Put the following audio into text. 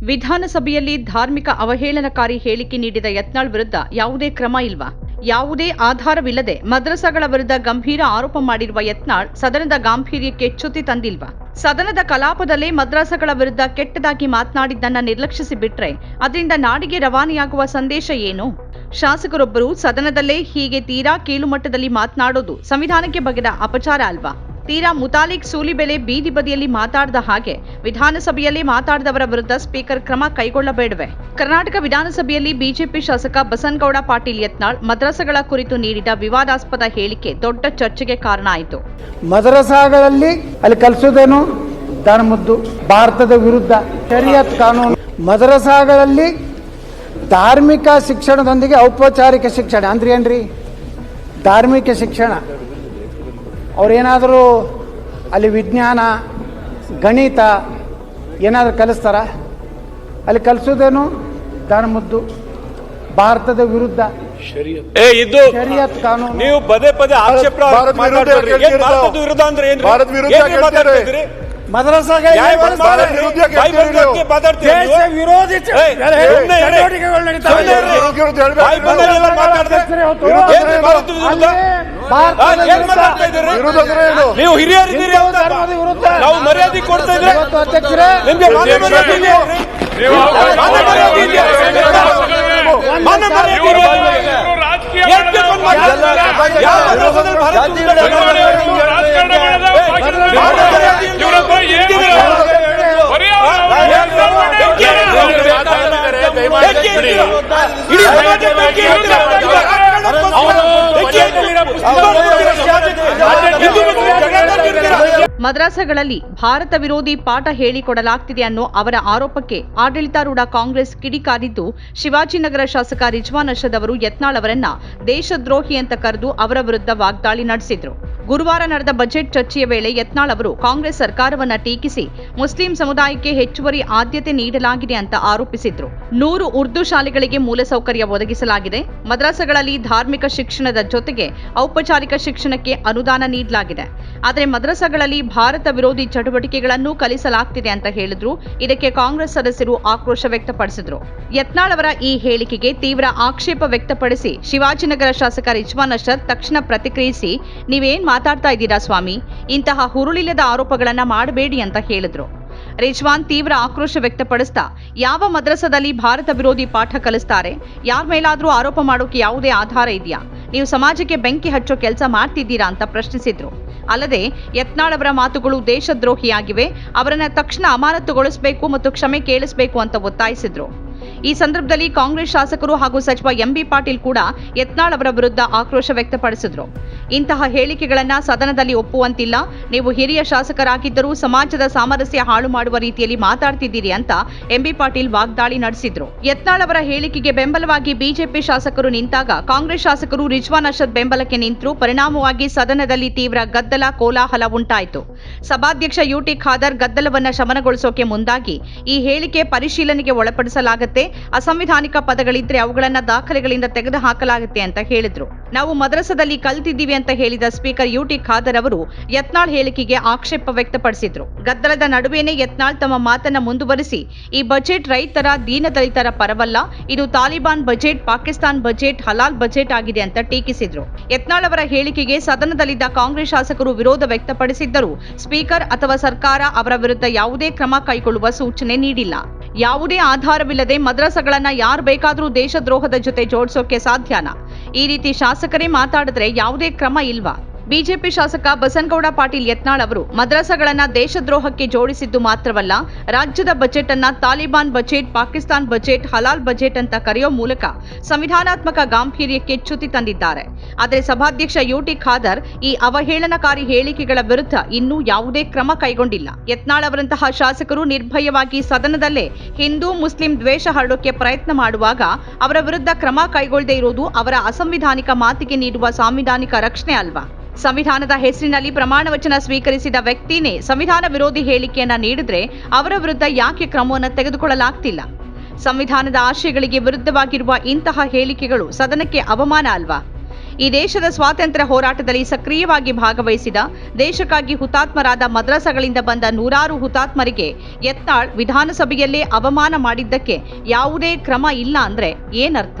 ವಿಧಾನಸಭೆಯಲ್ಲಿ ಧಾರ್ಮಿಕ ಅವಹೇಳನಕಾರಿ ಹೇಳಿಕೆ ನೀಡಿದ ಯತ್ನಾಳ್ ವಿರುದ್ಧ ಯಾವುದೇ ಕ್ರಮ ಇಲ್ವಾ? ಯಾವುದೇ ಆಧಾರವಿಲ್ಲದೆ ಮದ್ರಸಗಳ ವಿರುದ್ಧ ಗಂಭೀರ ಆರೋಪ ಮಾಡಿರುವ ಯತ್ನಾಳ್ ಸದನದ ಗಾಂಭೀರ್ಯಕ್ಕೆ ಚ್ಯುತಿ ತಂದಿಲ್ವಾ? ಸದನದ ಕಲಾಪದಲ್ಲೇ ಮದ್ರಾಸಗಳ ವಿರುದ್ಧ ಕೆಟ್ಟದಾಗಿ ಮಾತನಾಡಿದ್ದನ್ನ ನಿರ್ಲಕ್ಷಿಸಿ ಬಿಟ್ರೆ ಅದರಿಂದ ನಾಡಿಗೆ ರವಾನೆಯಾಗುವ ಸಂದೇಶ ಏನು? ಶಾಸಕರೊಬ್ಬರು ಸದನದಲ್ಲೇ ಹೀಗೆ ತೀರಾ ಕೀಳುಮಟ್ಟದಲ್ಲಿ ಮಾತನಾಡೋದು ಸಂವಿಧಾನಕ್ಕೆ ಬಗೆದ ಅಪಚಾರ ಅಲ್ವಾ? ತೀರಾ ಮುತಾಲಿಕ್ ಸೂಲಿಬೆಲೆ ಬೀದಿ ಬದಿಯಲ್ಲಿ ಮಾತಾಡಿದ ಹಾಗೆ ವಿಧಾನಸಭೆಯಲ್ಲಿ ಮಾತಾಡಿದವರ ವಿರುದ್ಧ ಸ್ಪೀಕರ್ ಕ್ರಮ ಕೈಗೊಳ್ಳಬೇಡವೆ. ಕರ್ನಾಟಕ ವಿಧಾನಸಭೆಯಲ್ಲಿ ಬಿಜೆಪಿ ಶಾಸಕ ಬಸನಗೌಡ ಪಾಟೀಲ್ ಯತ್ನಾಳ್ ಮದ್ರಸಗಳ ಕುರಿತು ನೀಡಿದ ವಿವಾದಾಸ್ಪದ ಹೇಳಿಕೆ ದೊಡ್ಡ ಚರ್ಚೆಗೆ ಕಾರಣ ಆಯಿತು. ಮದರಸಾಗಳಲ್ಲಿ ಅಲ್ಲಿ ಕಲಿಸೋದೇನು? ಮುದ್ದು ಭಾರತದ ವಿರುದ್ಧ ಶರಿಯತ್ ಕಾನೂನು. ಮದರಸಾಗಳಲ್ಲಿ ಧಾರ್ಮಿಕ ಶಿಕ್ಷಣದೊಂದಿಗೆ ಔಪಚಾರಿಕ ಶಿಕ್ಷಣ. ಅಂದ್ರೆ ಏನ್ರಿ? ಧಾರ್ಮಿಕ ಶಿಕ್ಷಣ. ಅವ್ರೇನಾದರೂ ಅಲ್ಲಿ ವಿಜ್ಞಾನ ಗಣಿತ ಏನಾದರೂ ಕಲಿಸ್ತಾರ? ಅಲ್ಲಿ ಕಲಿಸೋದೇನು? ದಾನಮುದ್ದು ಭಾರತದ ವಿರುದ್ಧ. ಏ ಇದು ಶರಿಯತ್ ಕಾನೂನು. ನೀವು ಪದೇ ಪದೇ ಆಕ್ಷೇಪ ವಿರುದ್ಧ ಅಂದ್ರೆ ಏನು ಭಾರತ ವಿರುದ್ಧ ನೀವು. ವಿರೋಧಿ. ಚಟುವಟಿಕೆಗಳು ನಡೀತಾ ನೀವು ಹಿರಿಯರಿದ್ದೀರಿ. ನಾವು ಮರ್ಯಾದೆ ಕೊಡ್ತಾ ಇದ್ರೆ ನಿಮ್ಗೆ ಮಾನ ಮರ್ಯಾದೆ ಇದೆಯಾ? ಮಾನ ಮರ್ಯಾದೆ ಇದೆಯಾ? ಮಾನ ಮರ್ಯಾದೆ ಇದೆಯಾ? ಏನ್ ಮದ್ರಾಸಗಳಲ್ಲಿ ಭಾರತ ವಿರೋಧಿ ಪಾಠ ಹೇಳಿಕೊಡಲಾಗ್ತಿದೆ ಅನ್ನೋ ಅವರ ಆರೋಪಕ್ಕೆ ಆಡಳಿತಾರೂಢ ಕಾಂಗ್ರೆಸ್ ಕಿಡಿಕಾರಿದ್ದು, ಶಿವಾಜಿನಗರ ಶಾಸಕ ರಿಜ್ವಾನ್ ಅರ್ಷದ್ ಅವರು ಯತ್ನಾಳ್ ಅವರನ್ನ ದೇಶದ್ರೋಹಿ ಅಂತ ಕರೆದು ಅವರ ವಿರುದ್ಧ ವಾಗ್ದಾಳಿ ನಡೆಸಿದ್ರು. ಗುರುವಾರ ನಡೆದ ಬಜೆಟ್ ಚರ್ಚೆಯ ವೇಳೆ ಯತ್ನಾಳ್ ಅವರು ಕಾಂಗ್ರೆಸ್ ಸರ್ಕಾರವನ್ನು ಟೀಕಿಸಿ, ಮುಸ್ಲಿಂ ಸಮುದಾಯಕ್ಕೆ ಹೆಚ್ಚುವರಿ ಆದ್ಯತೆ ನೀಡಲಾಗಿದೆ ಅಂತ ಆರೋಪಿಸಿದ್ರು. ನೂರು ಉರ್ದು ಶಾಲೆಗಳಿಗೆ ಮೂಲಸೌಕರ್ಯ ಒದಗಿಸಲಾಗಿದೆ. ಮದ್ರಾಸಗಳಲ್ಲಿ ಧಾರ್ಮಿಕ ಶಿಕ್ಷಣದ ಜೊತೆಗೆ ಔಪಚಾರಿಕ ಶಿಕ್ಷಣಕ್ಕೆ ಅನುದಾನ ನೀಡಲಾಗಿದೆ. ಆದರೆ ಮದ್ರಾಸಗಳಲ್ಲಿ ಭಾರತ ವಿರೋಧಿ ಚಟುವಟಿಕೆಗಳನ್ನು ಕಲಿಸಲಾಗ್ತಿದೆ ಅಂತ ಹೇಳಿದ್ರು. ಇದಕ್ಕೆ ಕಾಂಗ್ರೆಸ್ ಸದಸ್ಯರು ಆಕ್ರೋಶ ವ್ಯಕ್ತಪಡಿಸಿದ್ರು. ಯತ್ನಾಳ್ ಅವರ ಈ ಹೇಳಿಕೆಗೆ ತೀವ್ರ ಆಕ್ಷೇಪ ವ್ಯಕ್ತಪಡಿಸಿ ಶಿವಾಜಿನಗರ ಶಾಸಕ ರಿಜ್ವಾನ್ ಅಶರ್ ತಕ್ಷಣ ಪ್ರತಿಕ್ರಿಯಿಸಿ, ನೀವೇನ್ ಮಾತಾಡ್ತಾ ಇದ್ದೀರಾ ಸ್ವಾಮಿ? ಇಂತಹ ಹುರುಳಿಲ್ಲದ ಆರೋಪಗಳನ್ನ ಮಾಡಬೇಡಿ ಅಂತ ಹೇಳಿದ್ರು. ರಿಜ್ವಾನ್ ತೀವ್ರ ಆಕ್ರೋಶ ವ್ಯಕ್ತಪಡಿಸ್ತಾ, ಯಾವ ಮದ್ರಸದಲ್ಲಿ ಭಾರತ ವಿರೋಧಿ ಪಾಠ ಕಲಿಸ್ತಾರೆ? ಯಾರ ಮೇಲಾದ್ರೂ ಆರೋಪ ಮಾಡೋಕೆ ಯಾವುದೇ ಆಧಾರ ಇದೆಯಾ? ನೀವು ಸಮಾಜಕ್ಕೆ ಬೆಂಕಿ ಹಚ್ಚೋ ಕೆಲಸ ಮಾಡ್ತಿದ್ದೀರಾ ಅಂತ ಪ್ರಶ್ನಿಸಿದ್ರು. ಅಲ್ಲದೆ, ಯತ್ನಾಳ್ ಅವರ ಮಾತುಗಳು ದೇಶದ್ರೋಹಿಯಾಗಿವೆ, ಅವರನ್ನ ತಕ್ಷಣ ಅಮಾನತುಗೊಳಿಸಬೇಕು ಮತ್ತು ಕ್ಷಮೆ ಕೇಳಿಸಬೇಕು ಅಂತ ಒತ್ತಾಯಿಸಿದ್ರು. ಈ ಸಂದರ್ಭದಲ್ಲಿ ಕಾಂಗ್ರೆಸ್ ಶಾಸಕರು ಹಾಗೂ ಸಚಿವ ಎಂಬಿ ಪಾಟೀಲ್ ಕೂಡ ಯತ್ನಾಳ್ ಅವರ ವಿರುದ್ಧ ಆಕ್ರೋಶ ವ್ಯಕ್ತಪಡಿಸಿದ್ರು. ಇಂತಹ ಹೇಳಿಕೆಗಳನ್ನು ಸದನದಲ್ಲಿ ಒಪ್ಪುವಂತಿಲ್ಲ. ನೀವು ಹಿರಿಯ ಶಾಸಕರಾಗಿದ್ದರೂ ಸಮಾಜದ ಸಾಮರಸ್ಯ ಹಾಳು ಮಾಡುವ ರೀತಿಯಲ್ಲಿ ಮಾತಾಡ್ತಿದ್ದೀರಿ ಅಂತ ಎಂಬಿ ಪಾಟೀಲ್ ವಾಗ್ದಾಳಿ ನಡೆಸಿದ್ರು. ಯತ್ನಾಳ್ ಅವರ ಹೇಳಿಕೆಗೆ ಬೆಂಬಲವಾಗಿ ಬಿಜೆಪಿ ಶಾಸಕರು ನಿಂತಾಗ ಕಾಂಗ್ರೆಸ್ ಶಾಸಕರು ರಿಜ್ವಾನ್ ಅರ್ಷದ್ ಬೆಂಬಲಕ್ಕೆ ನಿಂತರು. ಪರಿಣಾಮವಾಗಿ ಸದನದಲ್ಲಿ ತೀವ್ರ ಗದ್ದಲ, ಕೋಲಾಹಲ ಉಂಟಾಯಿತು. ಸಭಾಧ್ಯಕ್ಷ ಯುಟಿ ಖಾದರ್ ಗದ್ದಲವನ್ನು ಶಮನಗೊಳಿಸೋಕೆ ಮುಂದಾಗಿ ಈ ಹೇಳಿಕೆ ಪರಿಶೀಲನೆಗೆ ಒಳಪಡಿಸಲಾಗುತ್ತೆ. ಅಸಂವಿಧಾನಿಕ ಪದಗಳಿದ್ರೆ ಅವುಗಳನ್ನು ದಾಖಲೆಗಳಿಂದ ತೆಗೆದು ಹಾಕಲಾಗುತ್ತೆ ಅಂತ ಹೇಳಿದ್ರು. ನಾವು ಮದ್ರಸದಲ್ಲಿ ಕಲ್ತಿದ್ದೀವಿ ಅಂತ ಹೇಳಿದ ಸ್ಪೀಕರ್ ಯುಟಿ ಖಾದರ್ ಅವರು ಯತ್ನಾಳ್ ಹೇಳಿಕೆಗೆ ಆಕ್ಷೇಪ ವ್ಯಕ್ತಪಡಿಸಿದ್ರು. ಗದ್ದಲದ ನಡುವೆನೇ ಯತ್ನಾಳ್ ತಮ್ಮ ಮಾತನ್ನ ಮುಂದುವರಿಸಿ, ಈ ಬಜೆಟ್ ರೈತರ ದೀನದಲಿತರ ಪರವಲ್ಲ, ಇದು ತಾಲಿಬಾನ್ ಬಜೆಟ್, ಪಾಕಿಸ್ತಾನ್ ಬಜೆಟ್, ಹಲಾಲ್ ಬಜೆಟ್ ಆಗಿದೆ ಅಂತ ಟೀಕಿಸಿದ್ರು. ಯತ್ನಾಳ್ ಅವರ ಹೇಳಿಕೆಗೆ ಸದನದಲ್ಲಿದ್ದ ಕಾಂಗ್ರೆಸ್ ಶಾಸಕರು ವಿರೋಧ ವ್ಯಕ್ತಪಡಿಸಿದ್ದರೂ, ಸ್ಪೀಕರ್ ಅಥವಾ ಸರ್ಕಾರ ಅವರ ವಿರುದ್ಧ ಯಾವುದೇ ಕ್ರಮ ಕೈಗೊಳ್ಳುವ ಸೂಚನೆ ನೀಡಿಲ್ಲ. ಯಾವುದೇ ಆಧಾರವಿಲ್ಲದೆ ಮದ್ರಸಗಳನ್ನ ಯಾರು ಬೇಕಾದರೂ ದೇಶದ್ರೋಹದ ಜೊತೆ ಜೋಡಿಸೋಕೆ ಸಾಧ್ಯನಾ? ಈ ರೀತಿ ಶಾಸಕರೇ ಮಾತಾಡಿದ್ರೆ ಯಾವುದೇ ಕ್ರಮ ಇಲ್ವಾ? ಬಿಜೆಪಿ ಶಾಸಕ ಬಸನಗೌಡ ಪಾಟೀಲ್ ಯತ್ನಾಳ್ ಅವರು ಮದ್ರಸಗಳನ್ನ ದೇಶದ್ರೋಹಕ್ಕೆ ಜೋಡಿಸಿದ್ದು ಮಾತ್ರವಲ್ಲ, ರಾಜ್ಯದ ಬಜೆಟ್ ಅನ್ನ ತಾಲಿಬಾನ್ ಬಜೆಟ್, ಪಾಕಿಸ್ತಾನ್ ಬಜೆಟ್, ಹಲಾಲ್ ಬಜೆಟ್ ಅಂತ ಕರೆಯೋ ಮೂಲಕ ಸಂವಿಧಾನಾತ್ಮಕ ಗಾಂಭೀರ್ಯಕ್ಕೆ ಚ್ಯುತಿ ತಂದಿದ್ದಾರೆ. ಆದರೆ ಸಭಾಧ್ಯಕ್ಷ ಯುಟಿ ಖಾದರ್ ಈ ಅವಹೇಳನಕಾರಿ ಹೇಳಿಕೆಗಳ ವಿರುದ್ಧ ಇನ್ನೂ ಯಾವುದೇ ಕ್ರಮ ಕೈಗೊಂಡಿಲ್ಲ. ಯತ್ನಾಳ್ ಅವರಂತಹ ಶಾಸಕರು ನಿರ್ಭಯವಾಗಿ ಸದನದಲ್ಲೇ ಹಿಂದೂ ಮುಸ್ಲಿಂ ದ್ವೇಷ ಹರಡೋಕೆ ಪ್ರಯತ್ನ ಮಾಡುವಾಗ ಅವರ ವಿರುದ್ಧ ಕ್ರಮ ಕೈಗೊಳ್ಳದೇ ಇರುವುದು ಅವರ ಅಸಂವಿಧಾನಿಕ ಮಾತಿಗೆ ನೀಡುವ ಸಾಂವಿಧಾನಿಕ ರಕ್ಷಣೆ ಅಲ್ವಾ? ಸಂವಿಧಾನದ ಹೆಸರಿನಲ್ಲಿ ಪ್ರಮಾಣ ವಚನ ಸ್ವೀಕರಿಸಿದ ವ್ಯಕ್ತಿನೇ ಸಂವಿಧಾನ ವಿರೋಧಿ ಹೇಳಿಕೆಯನ್ನ ನೀಡಿದ್ರೆ ಅವರ ವಿರುದ್ಧ ಯಾಕೆ ಕ್ರಮವನ್ನು ತೆಗೆದುಕೊಳ್ಳಲಾಗ್ತಿಲ್ಲ? ಸಂವಿಧಾನದ ಆಶಯಗಳಿಗೆ ವಿರುದ್ಧವಾಗಿರುವ ಇಂತಹ ಹೇಳಿಕೆಗಳು ಸದನಕ್ಕೆ ಅವಮಾನ ಅಲ್ವಾ? ಈ ದೇಶದ ಸ್ವಾತಂತ್ರ್ಯ ಹೋರಾಟದಲ್ಲಿ ಸಕ್ರಿಯವಾಗಿ ಭಾಗವಹಿಸಿದ, ದೇಶಕ್ಕಾಗಿ ಹುತಾತ್ಮರಾದ ಮದ್ರಸಗಳಿಂದ ಬಂದ ನೂರಾರು ಹುತಾತ್ಮರಿಗೆ ಯತ್ನಾಳ್ ವಿಧಾನಸಭೆಯಲ್ಲೇ ಅವಮಾನ ಮಾಡಿದ್ದಕ್ಕೆ ಯಾವುದೇ ಕ್ರಮ ಇಲ್ಲ ಅಂದ್ರೆ ಏನರ್ಥ?